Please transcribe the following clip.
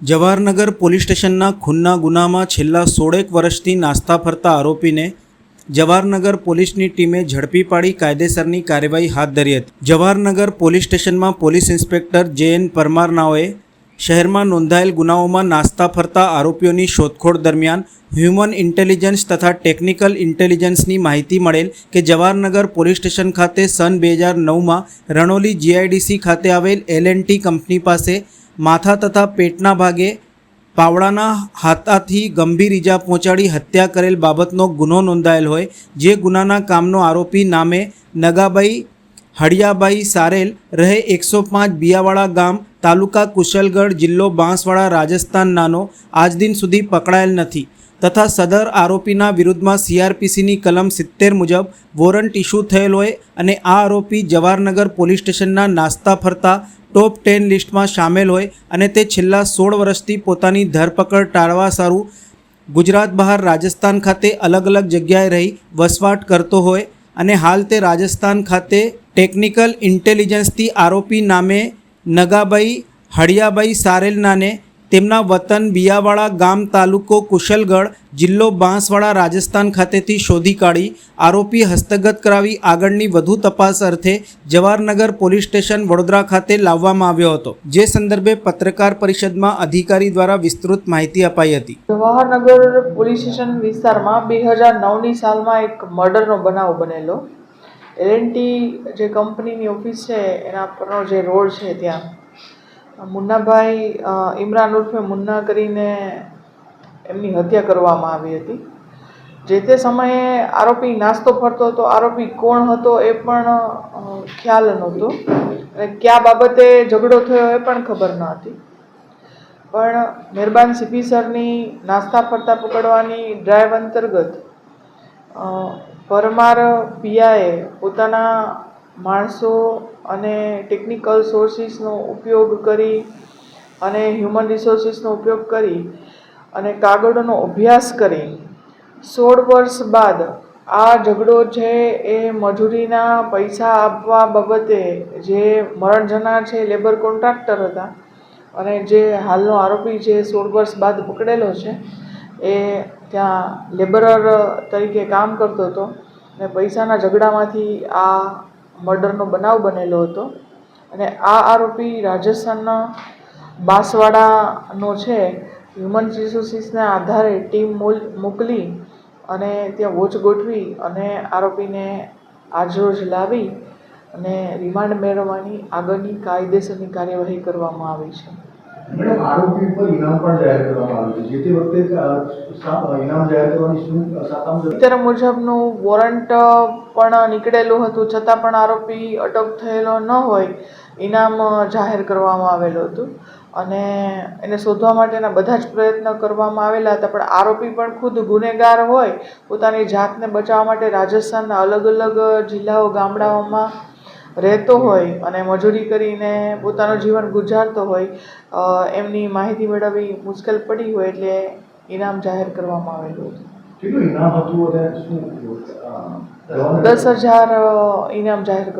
Jawahar Nagar police સ્ટેશનના ખૂનના ગુનામાં છેલ્લા સોળેક વર્ષથી નાસ્તા ફરતા આરોપીને જવાહરનગર પોલીસની ટીમે ઝડપી પાડી કાયદેસરની કાર્યવાહી હાથ ધરી હતી. જવાહરનગર પોલીસ સ્ટેશનમાં પોલીસ ઇન્સ્પેક્ટર જે એન પરમારનાઓએ શહેરમાં નોંધાયેલ ગુનાઓમાં નાસ્તા ફરતા આરોપીઓની શોધખોળ દરમિયાન હ્યુમન ઇન્ટેલિજન્સ તથા ટેકનિકલ ઇન્ટેલિજન્સની માહિતી મળેલ કે જવાહરનગર પોલીસ સ્ટેશન ખાતે સન બે હજાર નવમાં રણોલી જીઆઈડીસી ખાતે આવેલ એલ એન્ડ કંપની પાસે માથા તથા પેટના ભાગે પાવડાના હાથાથી ગંભીર ઈજા પહોંચાડી હત્યા કરેલ બાબતનો ગુનો નોંધાયેલ હોય, જે ગુનાના કામનો આરોપી નામે નગાબાઈ હળિયાબાઈ સારેલ રહે એકસો પાંચ બિયાવાડા ગામ, તાલુકા કુશલગઢ, જિલ્લો બાંસવાડા, રાજસ્થાન નાનો, આજ દિન સુધી પકડાયેલ નથી. તથા સદર આરોપીના વિરુદ્ધમાં સીઆરપીસીની કલમ સિત્તેર મુજબ વોરંટ ઇસ્યુ થયેલ હોય અને આ આરોપી જવાહરનગર પોલીસ સ્ટેશનના નાસ્તા ફરતા ટોપ ટેન લિસ્ટમાં સામેલ હોય અને તે છેલ્લા સોળ વર્ષથી પોતાની ધરપકડ ટાળવા સારું ગુજરાત બહાર રાજસ્થાન ખાતે અલગ અલગ જગ્યાએ રહી વસવાટ કરતો હોય અને હાલ તે રાજસ્થાન ખાતે ટેકનિકલ ઇન્ટેલિજન્સથી આરોપી નામે નગાબાઈ હળિયાબાઈ સારેલ નાને તેમના વતન બિયાવાડા ગામ તાલુકો કુશલગઢ, જિલ્લો બાંસવાડા, રાજસ્થાન ખાતેથી શોધી કાઢી, આરોપી હસ્તગત કરાવી આગળની વધુ તપાસ અર્થે જવાહરનગર પોલીસ સ્ટેશન વડોદરા ખાતે લાવવામાં આવ્યો હતો, જે સંદર્ભે પત્રકાર પરિષદમાં અધિકારી દ્વારા વિસ્તૃત માહિતી અપાઈ હતી. જવાહરનગર પોલીસ સ્ટેશન વિસ્તારમાં બે હજાર નવની સાલમાં એક મર્ડરનો બનાવ બનેલો. એલએનટી જે કંપનીની ઓફિસ છે, એના પરનો જે રોડ છે ત્યાં મુન્નાભાઈ ઇમરાન ઉર્ફે મુન્ના કરીને એમની હત્યા કરવામાં આવી હતી. જે તે સમયે આરોપી નાસ્તો ફરતો હતો, આરોપી કોણ હતો એ પણ ખ્યાલ નહોતો. અને કયા બાબતે ઝઘડો થયો એ પણ ખબર ન હતી. પણ મહેરબાન સીપી સરની નાસ્તા ફરતા પકડવાની ડ્રાઈવ અંતર્ગત પરમાર પિયાએ પોતાના માણસો અને ટેકનિકલ સોર્સિસનો ઉપયોગ કરી અને હ્યુમન રિસોર્સિસનો ઉપયોગ કરી અને કાગળોનો અભ્યાસ કરી. સોળ વર્ષ બાદ આ ઝઘડો છે એ મજૂરીના પૈસા આપવા બાબતે જે મરણ જનાર છે લેબર કોન્ટ્રાક્ટર હતા અને જે હાલનો આરોપી છે સોળ વર્ષ બાદ પકડેલો છે. એ ત્યાં લેબરર તરીકે કામ કરતો હતો અને પૈસાના ઝઘડામાંથી આ મર્ડરનો બનાવ બનેલો હતો. અને આ આરોપી રાજસ્થાનના બાંસવાડાનો છે. હ્યુમન રિસોર્સિસના આધારે ટીમ મોલ- મોકલી અને ત્યાં વોચ ગોઠવી અને આરોપીને આજરોજ લાવી અને રિમાન્ડ મેળવવાની આગળની કાયદેસરની કાર્યવાહી કરવામાં આવી છે. મેડમ, આરોપી ઉપર ઇનામ પણ જાહેર કરવામાં આવ્યું છે. જે તે વખતે ઇનામ જાહેર કરવાની શું અત્યારે મુજબનું વોરંટ પણ નીકળેલું હતું. છતાં પણ આરોપી અટક થયેલો ન હોય, ઇનામ જાહેર કરવામાં આવેલું હતું. અને એને શોધવા માટેના બધા જ પ્રયત્ન કરવામાં આવેલા હતા. પણ આરોપી પણ ખુદ ગુનેગાર હોય. પોતાની જાતને બચાવવા માટે રાજસ્થાનના અલગ અલગ જિલ્લાઓ, ગામડાઓમાં રહેતો હોય અને મજૂરી કરીને પોતાનું જીવન ગુજારતો હોય એમની માહિતી મેળવવી મુશ્કેલ પડી હોય એટલે ઇનામ જાહેર કરવામાં આવેલું હતું. દસ હજાર ઇનામ જાહેર